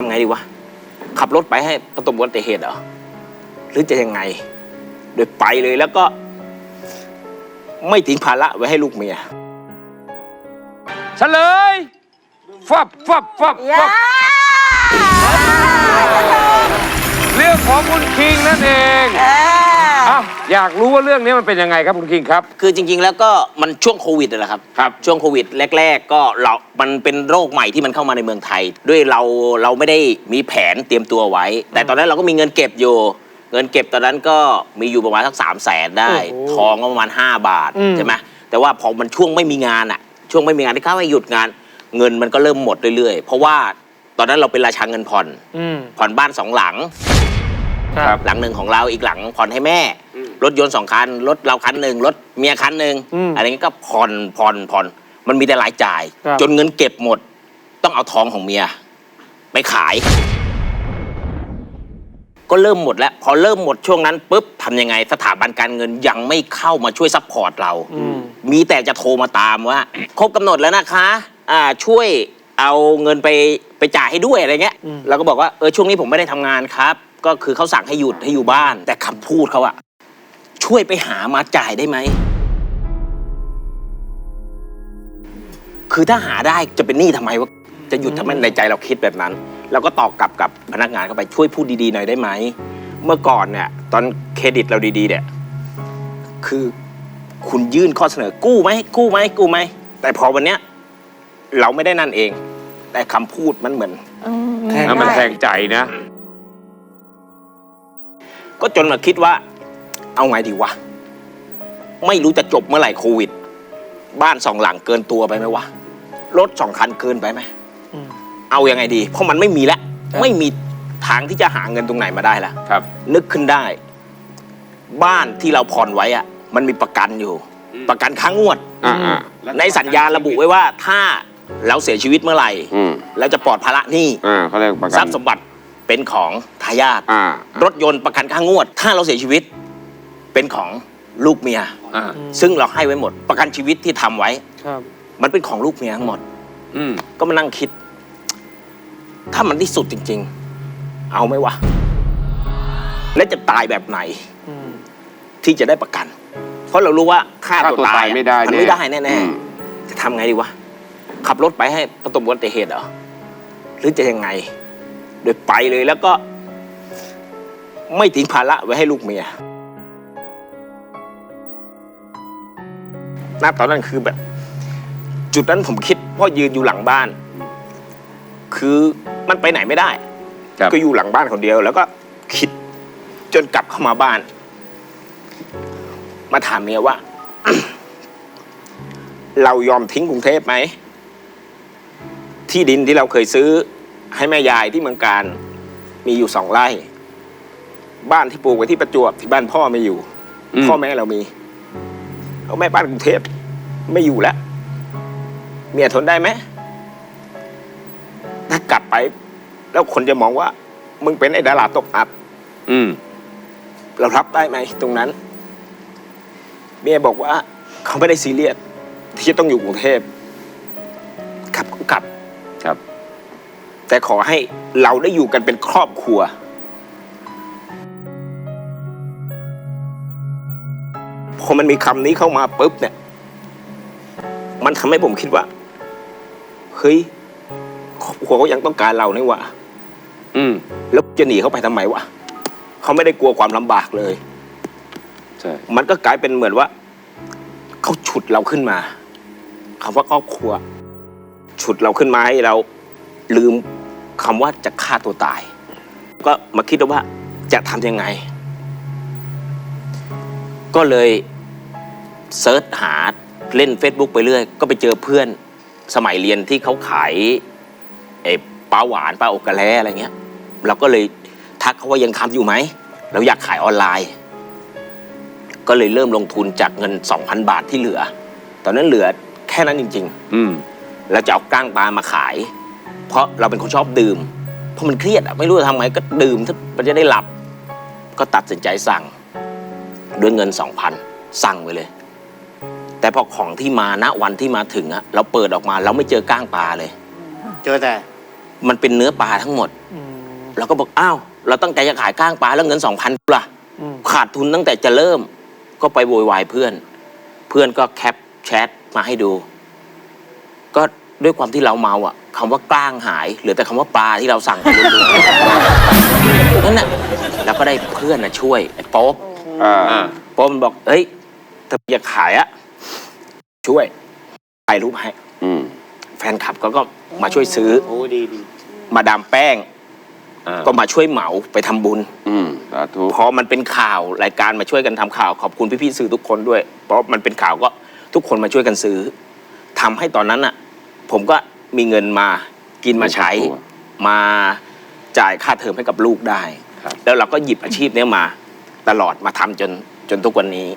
ทำไงดีวะ ขับรถไปให้ประสบอุบัติเหตุเหรอ หรือจะยังไง โดยไปเลยแล้วก็ ไม่ทิ้งภาระไว้ให้ลูกเมียเฉลยฟับฟับฟับยาฟับเรื่องของคุณคิงนั่นเอง เออ อ้าวอยากรู้ว่าเรื่องนี้มันเป็นยังไงครับคุณคิงครับ คือจริง ๆ แล้วก็มันช่วงโควิดนั่นแหละครับ ครับ ช่วงโควิดแรก ๆ ก็เรา มันเป็นโรคใหม่ที่มันเข้ามาในเมืองไทย ด้วยเราเราไม่ได้มีแผนเตรียมตัวไว้ แต่ตอนนั้นเราก็มีเงินเก็บอยู่ เงินเก็บตอนนั้นก็มีอยู่ประมาณสักสามแสนได้ ทองก็ประมาณ 5 บาทใช่ไหมแต่ว่าพอมันช่วงไม่มีงานอะช่วงไม่มีงานที่เขาให้หยุดงาน เงินมันก็เริ่มหมดเรื่อยๆ เพราะว่าตอนนั้นเราเป็นราชาเงินผ่อนอืมผ่อนบ้านสองหลัง ครับ หลังหนึ่งของเราอีกหลังผ่อนให้แม่ รถยนต์สองคัน รถเราคันหนึ่งรถเมียคันหนึ่งอืมอะไรเงี้ยก็ผ่อนผ่อนผ่อนมันมีแต่รายจ่าย ครับ จนเงินเก็บหมด ต้องเอาทองของเมีย ไปขาย ก็เริ่มหมดแล้ว พอเริ่มหมดช่วงนั้นปุ๊บทำยังไงสถาบันการเงินยังไม่เข้ามาช่วยซัพพอร์ตเรา อืม มีแต่จะโทรมาตามว่า ครบกำหนดแล้วนะคะอ่าช่วยเอาเงินไปไปจ่ายให้ด้วยอะไรเงี้ย อืม เราก็บอกว่าเออช่วงนี้ผมไม่ได้ทำงานครับ ก็คือเขาสั่งให้หยุดให้อยู่บ้าน แต่คำพูดเขาอะช่วยไปหามาจ่ายได้ไหม คือถ้าหาได้จะเป็นหนี้ทำไมวะจะหยุดทำไมในใจเราคิดแบบนั้นเราก็ตอบกลับกับพนักงานเข้าไปช่วยพูดดีๆหน่อยได้ไหม เมื่อก่อนเนี่ย ตอนเครดิตเราดีๆเนี่ยคือคุณยื่นข้อเสนอกู้ไหมกู้ไหมกู้ไหมแต่พอวันเนี้ยเราไม่ได้นั่นเอง แต่คำพูดมันเหมือนอืมแทงแล้วมันแทงใจนะ ก็จนมาคิดว่า เอาไงดีวะ ไม่รู้จะจบเมื่อไหร่โควิด บ้านสองหลังเกินตัวไปไหมวะ รถสองคันเกินไปไหม อืม เอายังไงดี เพราะมันไม่มีแล้ว ครับ ไม่มีทางที่จะหาเงินตรงไหนมาได้แล้ว ครับ นึกขึ้นได้ บ้านที่เราผ่อนไว้อะมันมีประกันอยู่ ประกันค้างงวด อ่าอ่าในสัญญาระบุไว้ว่าถ้าเราเสียชีวิตเมื่อไหร่ อืมเราจะปลอดภาระหนี้อ่าเขาเรียกประกัทรันพย์สมบัติ เป็นของทายาทอ่ารถยนต์ประกันค่างวด ถ้าเราเสียชีวิต เป็นของลูกเมีย อ่าซึ่งเราให้ไว้หมด ประกันชีวิตที่ทำไว้ ครับ มันเป็นของลูกเมียทั้งหมด อืมก็มานั่งคิด ถ้ามันที่สุดจริง ๆ เอาไหมวะ และจะตายแบบไหนอืม ที่จะได้ประกัน เพราะเรารู้ว่าค่าฆ่าตัวตัวตาตายยไม่ได้มันแน่ไม่ได้แน่อืมๆจะทำไงดีวะ ขับรถไปให้ประสบอุบัติเหตุเหรอ หรือจะยังไง โดยไปเลยแล้วก็ ไม่ทิ้งภาระไว้ให้ลูกเมียณตอนนั้นคือแบบ จุดนั้นผมคิดเพราะยืนอยู่หลังบ้าน คือมันไปไหนไม่ได้ครับก็อยู่หลังบ้านคนเดียว แล้วก็คิดจนกลับเข้ามาบ้าน มาถามเมียว่า เรายอมทิ้งกรุงเทพไหม ที่ดินที่เราเคยซื้อ ให้แม่ยายที่เมืองการมีอยู่สองไร่ บ้านที่ปลูกไว้ที่ประจวบที่บ้านพ่อไม่อยู่ อืม พ่อแม่เรามีเอาแม่บ้านกรุงเทพไม่อยู่แล้วเมียทนได้ไหมถ้ากลับไป แล้วคนจะมองว่า มึงเป็นไอ้ดาราตกอับ อืม เรารับได้ไหมตรงนั้น เมียบอกว่า เขาไม่ได้ซีเรียสที่จะต้องอยู่กรุงเทพกลับก็กลับ ครับ แต่ขอให้เราได้อยู่กันเป็นครอบครัว พอมันมีคำนี้เข้ามาปุ๊บเนี่ย มันทำให้ผมคิดว่า เฮ้ย ครอบครัวเขายังต้องการเรานี่หว่าอืม แล้วจะหนีเขาไปทำไมวะเขาไม่ได้กลัวความลำบากเลย ใช่ มันก็กลายเป็นเหมือนว่าเขาฉุดเราขึ้นมาคำว่าครอบครัว ฉุดเราขึ้นมาให้เราลืม คำว่าจะฆ่าตัวตาย ก็มาคิดว่าจะทำยังไง ก็เลยเซิร์ชหาเล่น Facebook ไปเรื่อย ก็ไปเจอเพื่อนสมัยเรียนที่เขาขายไอ้ปลาหวานปลาอกกะแลอะไรเงี้ย เราก็เลยทักเขาว่ายังทำอยู่ไหม เราอยากขายออนไลน์ ก็เลยเริ่มลงทุนจากเงิน 2,000 บาทที่เหลือ ตอนนั้นเหลือแค่นั้นจริงอืมๆเราจะเอาก้างปลามาขาย เพราะเราเป็นคนชอบดื่มเพราะมันเครียดอะไม่รู้จะทำไงก็ดื่มถ้ามันจะได้หลับ ก็ตัดสินใจสั่ง ด้วยเงิน2,000สั่งไปเลย แต่พอของที่มาณวันที่มาถึงอะเราเปิดออกมาเราไม่เจอก้างปลาเลย เจอแต่มันเป็นเนื้อปลาทั้งหมด เราก็บอกอ้าวเราตั้งใจจะขายก้างปลาแล้วเงินสองพันล่ะ ขาดทุนตั้งแต่จะเริ่ม ก็ไปโวยวายเพื่อน เพื่อนก็แคปแชทมาให้ดู ก็ด้วยความที่เราเมาอะ คำว่ากล้างหายเหลือแต่คำว่าปลาที่เราสั่งไปล้วนๆนั่นน่ะแล้วก็ได้เพื่อนน่ะช่วยไอ้โป๊บอ่าอ่าโป๊บมันบอกเฮ้ยถ้าอยากขายอะช่วยถ่ายรูปให้ อืมแฟนคลับก็ก็มาช่วยซื้อโอ้ดีดีมาดามแป้ง อ่าก็มาช่วยเหมาไปทำบุญ อืมสาธุพอมันเป็นข่าวรายการมาช่วยกันทำข่าวขอบคุณพี่ๆสื่อทุกคนด้วย เพราะมันเป็นข่าวก็ทุกคนมาช่วยกันซื้อทำให้ตอนนั้นอะ ผมก็ มีเงินมากินมาใช้มาจ่ายค่าเทอมให้กับลูกได้ครับแล้วเราก็หยิบอาชีพเนี้ยมาตลอดมาทำจนจนทุกวันนี้